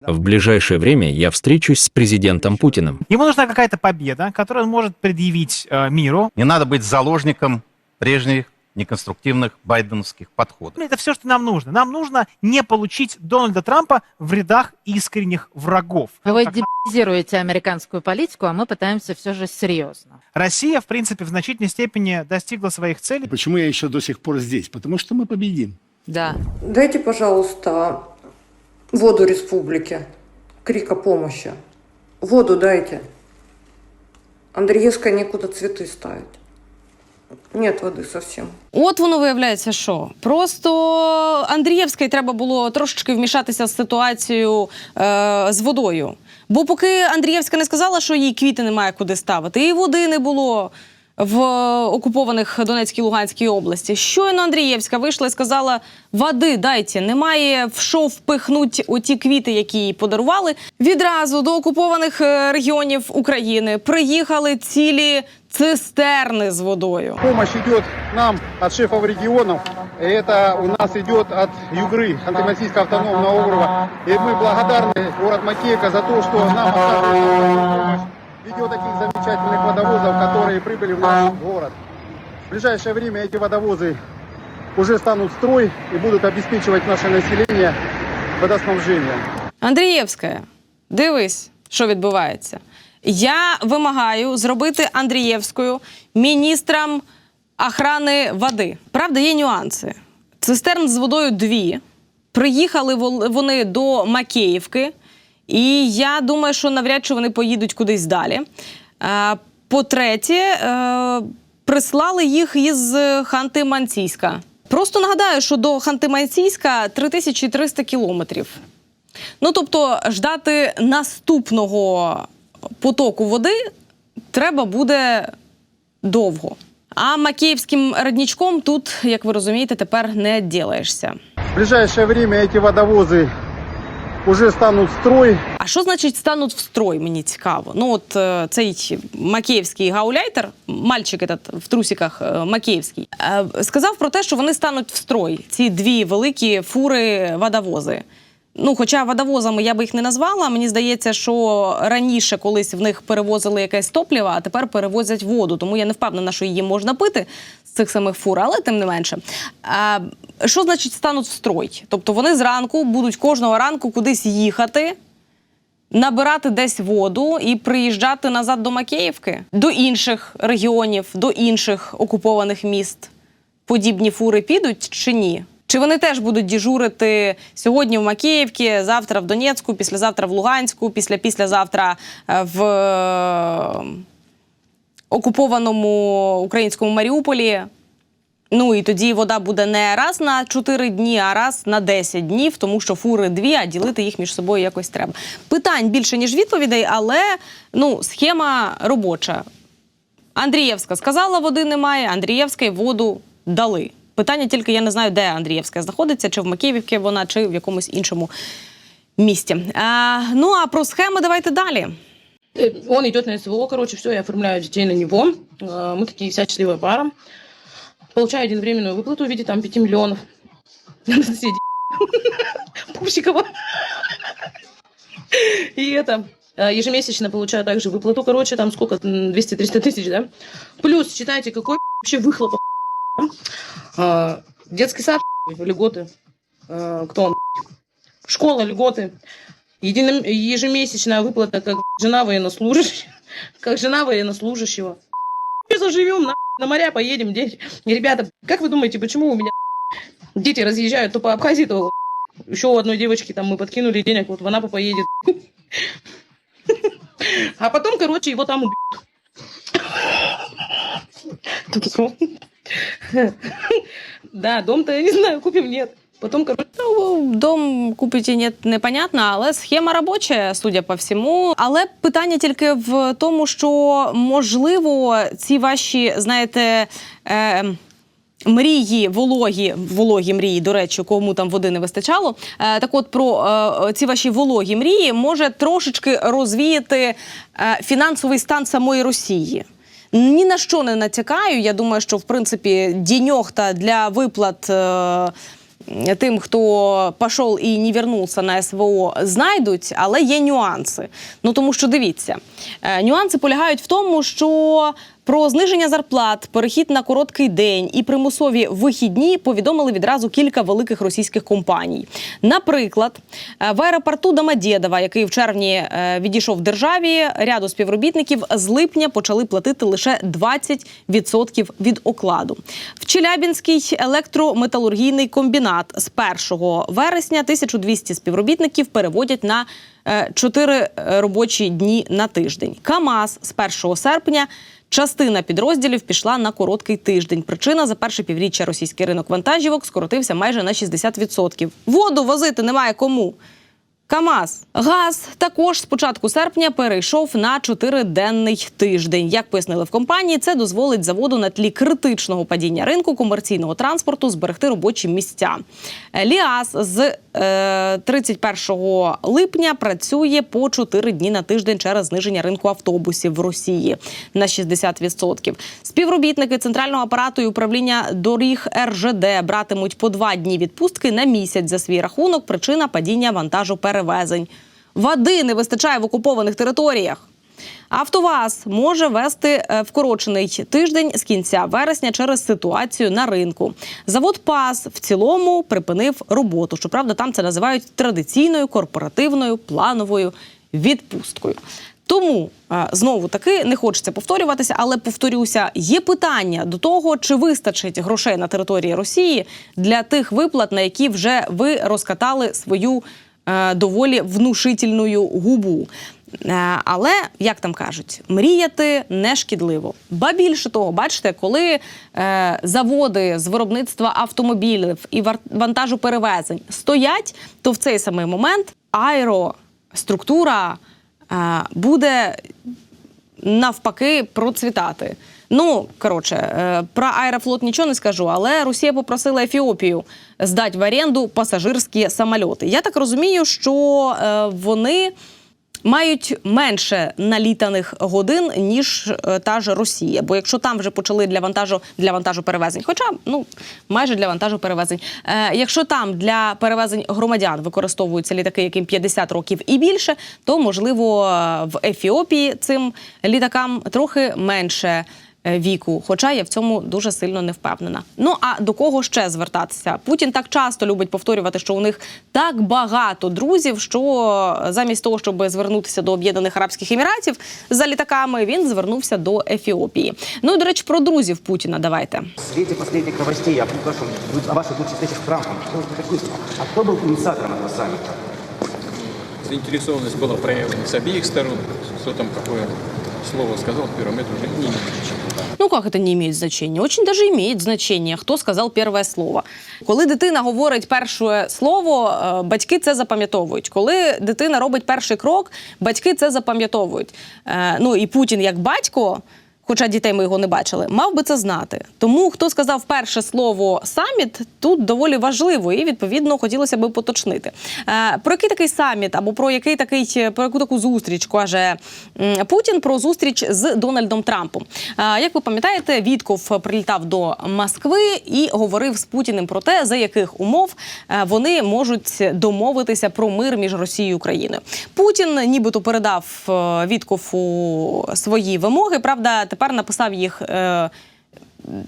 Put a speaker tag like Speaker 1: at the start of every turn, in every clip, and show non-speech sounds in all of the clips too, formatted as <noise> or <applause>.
Speaker 1: В ближайшее время я встречусь с президентом Путиным.
Speaker 2: Ему нужна какая-то победа, которую он может предъявить э, миру.
Speaker 3: Не надо быть заложником прежних неконструктивных байденовских подходов.
Speaker 2: Это все, что нам нужно. Нам нужно не получить Дональда Трампа в рядах искренних врагов.
Speaker 4: Вы
Speaker 2: Как
Speaker 4: дебилизируете американскую политику, а мы пытаемся все же серьезно.
Speaker 2: Россия, в принципе, в значительной степени достигла своих целей.
Speaker 5: Почему я еще до сих пор здесь? Потому что мы победим.
Speaker 4: Да.
Speaker 6: Дайте, пожалуйста, воду республике. Крик о помощи. Воду дайте. Андреевская некуда цветы ставить. Нет воды совсем.
Speaker 7: От воно виявляється, що просто Андрієвській треба було трошечки вмішатися з ситуацією е, з водою. Бо поки Андрієвська не сказала, що їй квіти немає куди ставити, і води не було в окупованих Донецькій Луганській області. Щойно Андрієвська вийшла і сказала: води дайте, немає в що впихнуть оті квіти, які їй подарували. Відразу до окупованих е, регіонів України приїхали цілі цистерни з водою.
Speaker 8: Помощь идет нам от шефов регионов. И Это у нас идет от Югры, Ханты-Мансийского автономного округа. И мы благодарны город Макеевка за то, что нам оказывает помощь в виде вот таких замечательных водовозов, которые прибыли в наш город. В ближайшее время эти водовозы уже станут в строй и будут обеспечивать наше население водоснабжением.
Speaker 7: Андрієвська, дивись, що відбувається. Я вимагаю зробити Андрієвською міністром охрани води. Правда, є нюанси. Цистерн з водою дві. Приїхали вол- вони до Макеївки, і я думаю, що навряд чи вони поїдуть кудись далі. Е, По-третє, е, прислали їх із Ханти-Мансійська. Просто нагадаю, що до Ханти-Мансійська 3300 кілометрів. Ну тобто, ждати наступного потоку води треба буде довго. А макіївським роднічком тут, як ви розумієте, тепер не ділаєшся.
Speaker 8: В ближайшее время эти водовозы уже стануть в строй
Speaker 7: А що значить стануть в строй? Мені цікаво. Ну от е, цей макіївський гауляйтер, мальчик этот в трусиках е, макіївський, е, сказав про те, що вони стануть в строй. Ці дві великі фури водовози. Ну, хоча водовозами я би їх не назвала. Мені здається, що раніше колись в них перевозили якесь топливо, а тепер перевозять воду. Тому я не впевнена, що її можна пити з цих самих фур, але тим не менше. А, що значить стануть в строй? Тобто вони зранку будуть кожного ранку кудись їхати, набирати десь воду і приїжджати назад до Макеївки, до інших регіонів, до інших окупованих міст. Подібні фури підуть чи ні? Чи вони теж будуть діжурити сьогодні в Макіївці, завтра в Донецьку, післязавтра в Луганську, після післязавтра е, в е, окупованому українському Маріуполі? Ну і тоді вода буде не раз на 4 дні, а раз на 10 днів, тому що фури дві, а ділити їх між собою якось треба. Питань більше ніж відповідей, але ну схема робоча. Андрієвська сказала, води немає. Андрієвська й воду дали. Питання тільки я не знаю, де Андрієвська знаходиться, чи в Макіївці вона, чи в якомусь іншому місті. А, ну а про схеми давайте далі.
Speaker 9: Э, Он идет на СВО, короче, все, я оформляю детей на него. Э, Мы такие вся счастливая пара. Получаю единовременную выплату в виде там 5 миллионов. <laughs> На соседей. <laughs> Пупсикова. И это, э, ежемесячно получаю также выплату, короче, там сколько, м, 200-300 тысяч, да? Плюс, считайте, какой вообще выхлоп. А, Детский сад, льготы. А, Кто он? Школа, льготы. Едином- ежемесячная выплата как жена военнослужащего. <laughs> Как жена военнослужащего. Мы заживем, на, на моря поедем, дети. И, ребята, как вы думаете, почему у меня дети разъезжают то по Абхазии, то еще у одной девочки там мы подкинули денег, вот в Анапу поедет. <laughs> А потом, короче, его там убьют. Да, дом-то, я не знаю, купим, нет. Потом, короче,
Speaker 7: Ну, дом купить і ні, непонятно, але схема робоча, судя по всьому. Але питання тільки в тому, що можливо ці ваші, знаєте. Е, Мрії, вологі, вологі мрії, до речі, кому там води не вистачало. Е, так от про е, ці ваші вологі мрії може трошечки розвіяти е, фінансовий стан самої Росії. Ні на що не натякаю. Я думаю, що в принципі діньохта для виплат. Е, тим, хто пішов і не вернувся на СВО, знайдуть, але є нюанси. Ну тому що дивіться, е, нюанси полягають в тому, що про зниження зарплат, перехід на короткий день і примусові вихідні повідомили відразу кілька великих російських компаній. Наприклад, е, в аеропорту Домодєдова, який в червні е, відійшов державі, ряду співробітників з липня почали платити лише 20% від окладу. В Челябінський електрометалургійний комбінат з 1 вересня 1200 співробітників переводять на 4 робочі дні на тиждень. КАМАЗ з 1 серпня. Частина підрозділів пішла на короткий тиждень. Причина за перше півріччя російський ринок вантажівок скоротився майже на 60%. Воду возити немає кому. КАМАЗ газ також з початку серпня перейшов на чотириденний тиждень. Як пояснили в компанії, це дозволить заводу на тлі критичного падіння ринку комерційного транспорту зберегти робочі місця. Е, Ліас з е, 31 липня працює по 4 дні на тиждень через зниження ринку автобусів в Росії на 60%. Співробітники центрального апарату і управління доріг РЖД братимуть по два дні відпустки на місяць за свій рахунок. Причина падіння вантажу перевезень. Води не вистачає в окупованих територіях. Автоваз може вести е, вкорочений тиждень з кінця вересня через ситуацію на ринку. Завод ПАС в цілому припинив роботу. Щоправда, там це називають традиційною корпоративною плановою відпусткою. Тому е, знову таки не хочеться повторюватися, але повторюся, є питання до того, чи вистачить грошей на території Росії для тих виплат, на які вже ви розкатали свою доволі внушительною губу. Е, Але як там кажуть, мріяти не шкідливо. Ба більше того, бачите, коли е, заводи з виробництва автомобілів і вар- вантажоперевезень стоять, то в цей самий момент аероструктура е, буде навпаки процвітати. Ну коротше, е, про аерофлот нічого не скажу, але Росія попросила Ефіопію здати в оренду пасажирські самольоти. Я так розумію, що е, вони мають менше налітаних годин ніж е, та ж Росія. Бо якщо там вже почали для вантажу для вантажу перевезень, хоча ну майже для вантажу перевезень, якщо там для перевезень громадян використовуються літаки, яким 50 років і більше, то можливо в Ефіопії цим літакам трохи менше. е, Віку, хоча я в цьому дуже сильно не впевнена. Ну а до кого ще звертатися? Путін так часто любить повторювати, що у них так багато друзів, що замість того, щоб звернутися до Об'єднаних Арабських Еміратів за літаками, він звернувся до Ефіопії. Ну і до речі, про друзів Путіна давайте.
Speaker 10: В свете последних новостей о, вашем, о вашей будущей встрече с Трампом, что это такое? А кто был инициатором этого саммита?
Speaker 11: Заинтересованность была проявлена с обеих сторон. Кто там какое слово сказал первым, это уже не имеет значения.
Speaker 7: Ну як це не має значення? Очень даже имеет значення, хто сказав перше слово. Коли дитина говорить перше слово, е, батьки це запам'ятовують. Коли дитина робить перший крок, батьки це запам'ятовують. Е, Ну і Путін як батько. Хоча дітей ми його не бачили, мав би це знати. Тому хто сказав перше слово саміт, тут доволі важливо, і відповідно хотілося би поточнити. Е, про який такий саміт або про який такий про яку таку зустріч каже Путін про зустріч з Дональдом Трампом. Е, як ви пам'ятаєте, Вітков прилітав до Москви і говорив з Путіним про те, за яких умов е, вони можуть домовитися про мир між Росією і Україною. Путін нібито передав е, Віткову свої вимоги. Правда, тепер написав їх. е,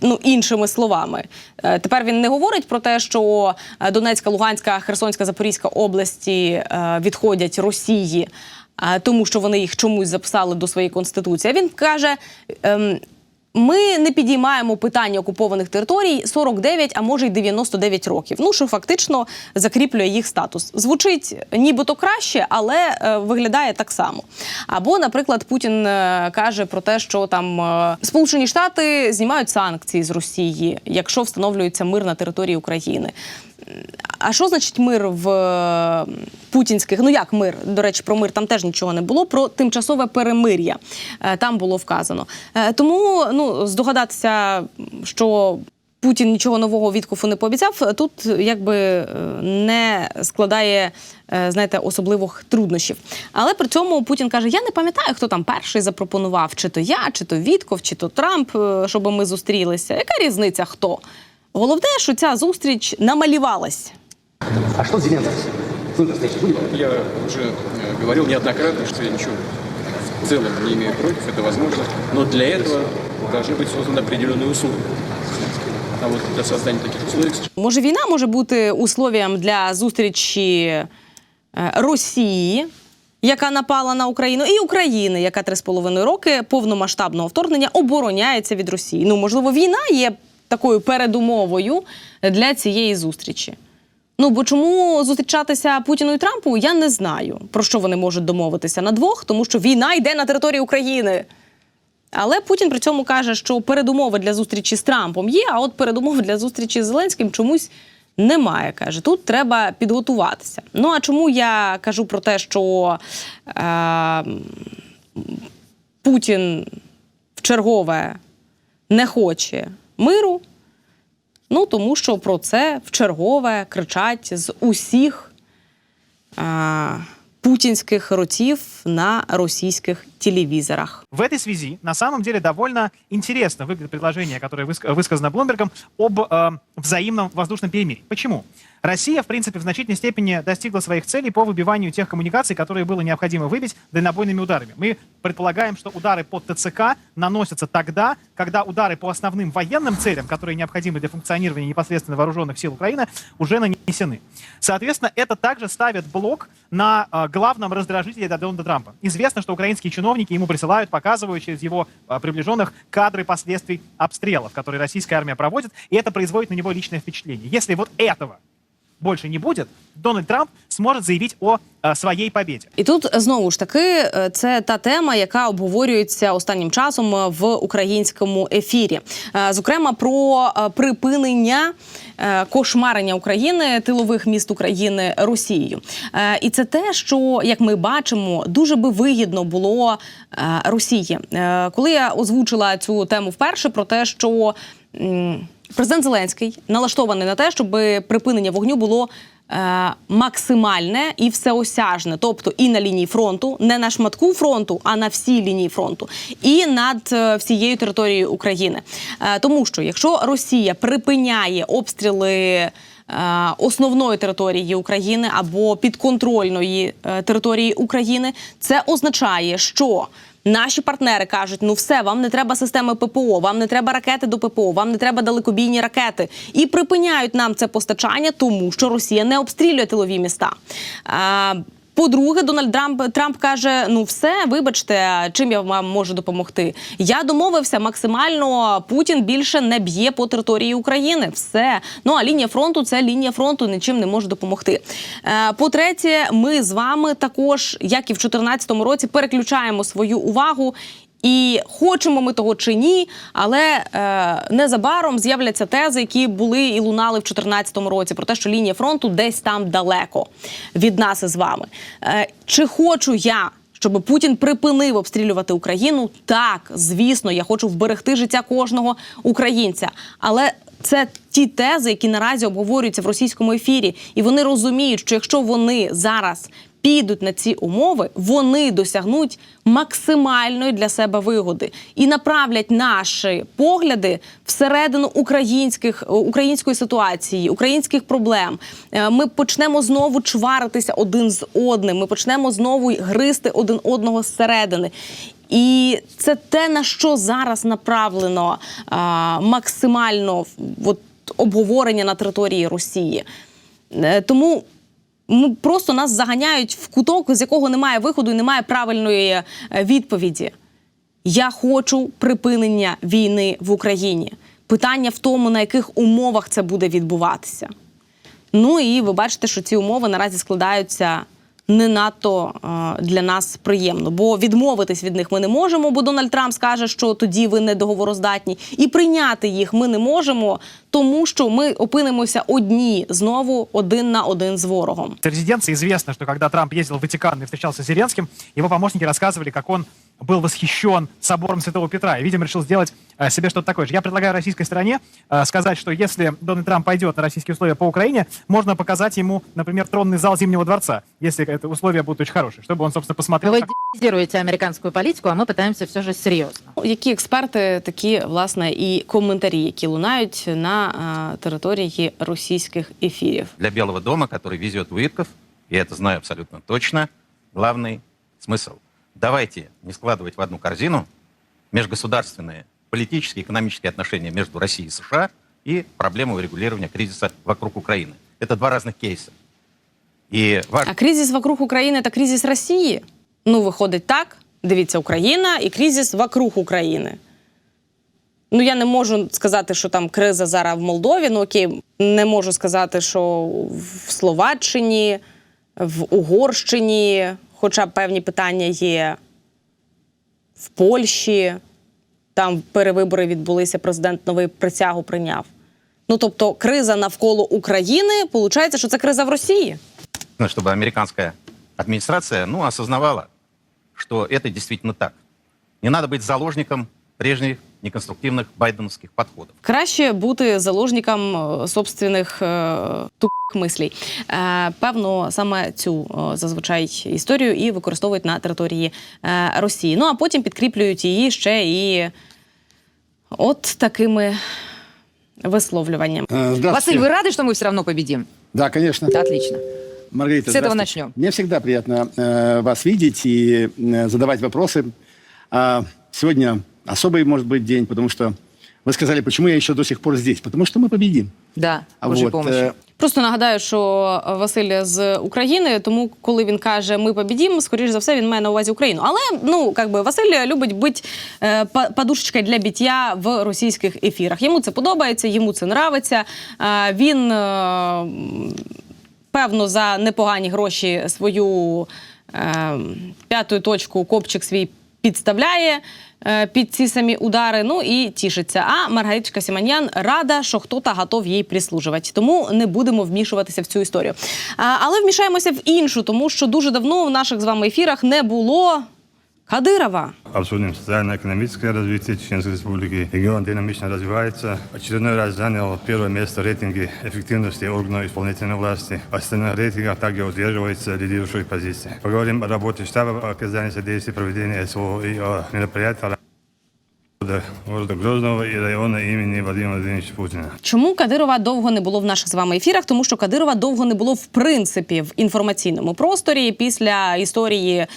Speaker 7: Ну, іншими словами, Е, тепер він не говорить про те, що е, Донецька, Луганська, Херсонська, Запорізька області е, відходять Росії, тому що вони їх чомусь записали до своєї конституції. Він каже. Ми не підіймаємо питання окупованих територій 49, а може й 99 років. Ну що фактично закріплює їх статус. Звучить нібито краще, але е, виглядає так само. Або, наприклад, Путін е, каже про те, що там е, Сполучені Штати знімають санкції з Росії, якщо встановлюється мир на території України. А що значить мир в е, путінських? Ну як мир? До речі, про мир там теж нічого не було. Про тимчасове перемир'я е, там було вказано. Е, Тому ну здогадатися, що. Путін нічого нового відкуфу не пообіцяв. Тут якби не складає знаєте особливих труднощів. Але при цьому Путін каже: Я не пам'ятаю, хто там перший запропонував, чи то я, чи то Вітков, чи то Трамп, щоб ми зустрілися. Яка різниця хто? Головне, що ця зустріч намалювалась.
Speaker 10: А что с Зеленским? С ним встреча будет?
Speaker 11: Я уже э, говорил неоднократно, что я ничего в целом не имею против, это возможно, но для этого должны быть созданы определенные условия. А вот для создания таких условий, к
Speaker 7: Може, війна може бути условієм для зустрічі е, Росії, яка напала на Україну, і України, яка три з половиною роки повномасштабного вторгнення обороняється від Росії. Ну, можливо, війна є такою передумовою для цієї зустрічі. Ну бо чому зустрічатися Путіну і Трампу, я не знаю. Про що вони можуть домовитися на двох, тому що війна йде на території України. Але Путін при цьому каже, що передумови для зустрічі з Трампом є, а от передумови для зустрічі з Зеленським чомусь немає. Каже, тут треба підготуватися. Ну а чому я кажу про те, що е, Путін в чергове не хоче миру? Ну тому що про це в чергове кричать з усіх а, путінських ротів на російських телевізорах.
Speaker 2: В этой связи на самом деле довольно интересно выглядит предложение, которое выск- высказано Блумбергом об э, взаимном воздушном перемирии. Почему? Россия, в принципе, в значительной степени достигла своих целей по выбиванию тех коммуникаций, которые было необходимо выбить дальнобойными ударами. Мы предполагаем, что удары по ТЦК наносятся тогда, когда удары по основным военным целям, которые необходимы для функционирования непосредственно вооруженных сил Украины, уже нанесены. Соответственно, это также ставит блок на э, главном раздражителе Дональда Трампа. Известно, что украинские чиновники ему присылают, показывают через его э, приближенных кадры последствий обстрелов, которые российская армия проводит, и это производит на него личное впечатление. Если вот этого больше не будет, Дональд Трамп сможет заявить о э, своей победе.
Speaker 7: І тут знову ж таки е, це та тема, яка обговорюється останнім часом е, в українському ефірі. Е, Зокрема, про е, припинення е, кошмарення України тилових міст України Росією. Е, І це те, що як ми бачимо, дуже би вигідно було е, Росії. Е, Коли я озвучила цю тему вперше про те, що президент Зеленський налаштований на те, щоб припинення вогню було е, максимальне і всеосяжне, тобто і на лінії фронту, не на шматку фронту, а на всій лінії фронту, і над е, всією територією України. Е, тому що якщо Росія припиняє обстріли. е, Основної території України або підконтрольної е, території України, це означає, що Наші партнери кажуть: ну все, вам не треба системи ППО, вам не треба ракети до ППО, вам не треба далекобійні ракети. І припиняють нам це постачання, тому що Росія не обстрілює тилові міста. По-друге, Дональд Трамп, Трамп каже: ну все, вибачте, чим я вам можу допомогти. Я домовився максимально. Путін більше не б'є по території України. Все. Ну а лінія фронту це лінія фронту, нічим не може допомогти. Е, по-третє, ми з вами також, як і в 2014 році, переключаємо свою увагу. І хочемо ми того чи ні, але е, незабаром з'являться тези, які були і лунали в 2014 році, про те, що лінія фронту десь там далеко від нас із вами. Е, чи хочу я? Щоб Путін припинив обстрілювати Україну, так звісно, я хочу вберегти життя кожного українця. Але це ті тези, які наразі обговорюються в російському ефірі, і вони розуміють, що якщо вони зараз підуть на ці умови, вони досягнуть максимальної для себе вигоди і направлять наші погляди всередину українських української ситуації, українських проблем. Е, Ми почнемо знову чваритися один з одним. Ми почнемо знову гризти один одного зсередини. І це те, на що зараз направлено а, максимально от, обговорення на території Росії. Е, Тому просто нас заганяють в куток, з якого немає виходу і немає правильної е, відповіді. Я хочу припинення війни в Україні. Питання в тому, на яких умовах це буде відбуватися. Ну і ви бачите, що ці умови наразі складаються не надто е, для нас приємно, бо відмовитись від них ми не можемо, бо Дональд Трамп скаже, що тоді ви не договороздатні, і прийняти їх ми не можемо, тому що ми опинимося одні знову один на один з ворогом.
Speaker 2: Це резиденции звісно, що когда Трамп їздив в Ватикан и встречался с Зеленским, его помощники розказували, как он был восхищен собором Святого Петра и, видимо, решил сделать э, себе что-то такое же. Я предлагаю российской стороне э, сказать, что если Дональд Трамп пойдет на российские условия по Украине, можно показать ему, например, тронный зал Зимнего дворца, если это условия будут очень хорошие, чтобы он, собственно, посмотрел.
Speaker 4: Вы
Speaker 2: как-
Speaker 4: демонизируете американскую политику, а мы пытаемся все же серьезно.
Speaker 7: Які експерти, такі власне і коментарі, які лунають на е, території російських ефірів.
Speaker 3: Для Белого дома, который везет Уитков, я это знаю абсолютно точно, главный смысл. Давайте не складывать в одну корзину межгосударственные политические и экономические отношения между Россией и США и проблему урегулирования кризиса вокруг Украины. Это два разных кейса. И важно
Speaker 7: А кризис вокруг України та кризис Росії? Ну, виходить так. Дивіться, Україна і кризис вокруг України. Ну, я не можу сказати, що там криза зараз в Молдові. Ну окей, не можу сказати, що в Словаччині, в Угорщині, хоча певні питання є в Польщі. Там перевибори відбулися, президент новий присягу прийняв. Ну тобто, криза навколо України, виходить, що це криза в Росії.
Speaker 3: чтобы американская администрация ну, осознавала, что это действительно так. Не надо быть заложником прежних неконструктивных байденовских подходов.
Speaker 7: Краще бути заложником е, собственних е, тупих мислей. Е, певно, саме цю е, зазвичай історію і використовують на території е, Росії. Ну а потім підкріплюють її ще і от такими висловлюваннями.
Speaker 5: Э, Здравствуйте.
Speaker 4: Василь, вы рады, что мы все равно победим?
Speaker 5: Да, конечно.
Speaker 4: Отлично.
Speaker 5: Маргарита,
Speaker 4: С этого
Speaker 5: здравствуйте.
Speaker 4: начнем.
Speaker 5: Мне всегда приятно э, вас видеть и э, задавать вопросы. А сегодня особый, может быть, день, потому что вы сказали, почему я еще до сих пор здесь. Потому что мы победим.
Speaker 4: Да,
Speaker 5: А
Speaker 4: Божьей
Speaker 5: вот,
Speaker 4: помощи.
Speaker 5: э,
Speaker 7: Просто нагадаю, що Василь з України, тому коли він каже Ми побідім, скоріш за все, він має на увазі Україну. Але ну как би Василь любить бути е, па- подушечкою для біття в російських ефірах. Йому це подобається, йому це нравиться. Е, він е, певно за непогані гроші свою е, п'яту точку копчик свій підставляє е, під ці самі удари. Ну і тішиться. А Маргариточка Сіманьян рада, що хто та готов їй прислужувати. Тому не будемо вмішуватися в цю історію. Але вмішаємося в іншу, тому що дуже давно в наших з вами ефірах не було Кадирова.
Speaker 12: Обсудим социально-экономическое развитие Чеченской Республики. Регион динамично развивается. Очередной раз занял первое место в рейтинге эффективности органов исполнительной власти. В остальных рейтингах также удерживается лидирующей позиции. Поговорим о работе штаба по оказанию содействия проведения СВО и о мероприятиях города, города Грозного и района имени Владимира Владимировича Путина.
Speaker 7: Чому Кадирова довго не було в наших з вами ефірах? Тому що Кадирова довго не було в принципі в інформаційному просторі після історії.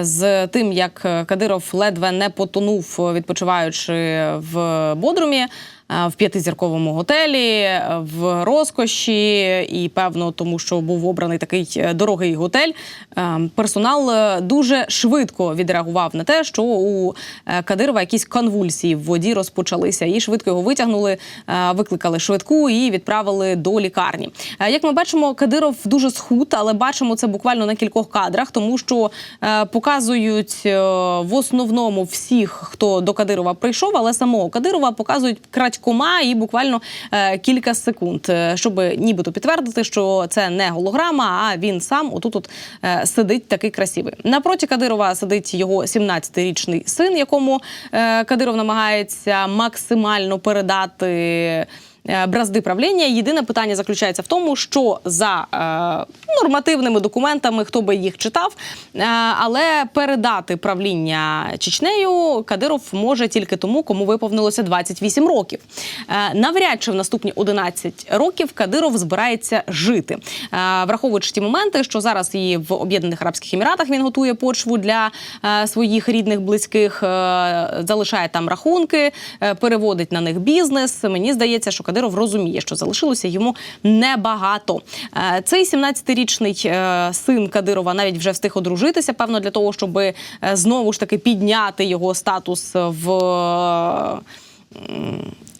Speaker 7: з тим, як Кадиров ледве не потонув, відпочиваючи в Бодрумі, в п'ятизірковому готелі, е, в розкоші, і певно, тому що був обраний такий е, дорогий готель. е, Персонал е, дуже швидко відреагував на те, що у е, Кадирова якісь конвульсії в воді розпочалися, і швидко його витягнули, е, викликали швидку і відправили до лікарні. Е, Як ми бачимо, Кадиров дуже схуд, але бачимо це буквально на кількох кадрах, тому що е, показують е, в основному всіх, хто до Кадирова прийшов, але самого Кадирова показують крадькома і буквально е, кілька секунд, е, щоб нібито підтвердити, що це не голограма, а він сам отут от е, сидить такий красивий. Напроти Кадирова сидить його 17-річний син, якому Кадиров намагається максимально передати. Е, Бразди правління. Єдине питання заключається в тому, що за е, нормативними документами, хто би їх читав, е, але передати правління Чечнею Кадиров може тільки тому, кому виповнилося 28 років. Навряд чи в наступні 11 років Кадиров збирається жити, враховуючи ті моменти, що зараз і в Об'єднаних Арабських Еміратах він готує почву для своїх рідних близьких, залишає там рахунки, переводить на них бізнес. Мені здається, що Кадиров розуміє, що залишилося йому небагато. Е, Цей 17-річний е, син Кадирова навіть вже встиг одружитися, певно, для того, щоб е, знову ж таки підняти його статус в.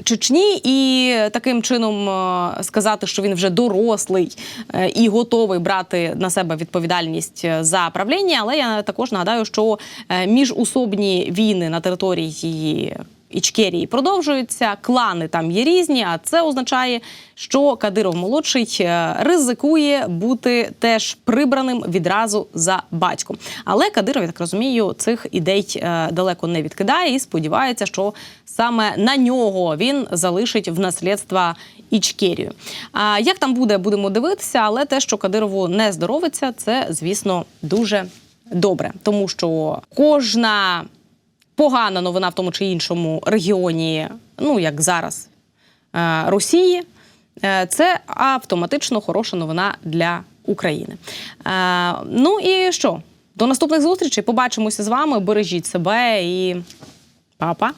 Speaker 7: Чечні і таким чином сказати, що він вже дорослий і готовий брати на себе відповідальність за правління. Але я також нагадаю, що міжусобні війни на території Ічкерії продовжуються, клани там є різні. А це означає, що Кадиров молодший е, ризикує бути теж прибраним відразу за батьком. Але Кадиров, я так розумію, цих ідей е, далеко не відкидає і сподівається, що саме на нього він залишить в наслідство Ічкерію. А як там буде, будемо дивитися, але те, що Кадирову не здоровиться, це звісно дуже добре, тому що кожна погана новина в тому чи іншому регіоні, ну як зараз е, Росії, е, це автоматично хороша новина для України. Е, Ну і що? До наступних зустрічей. Побачимося з вами. Бережіть себе і па-па.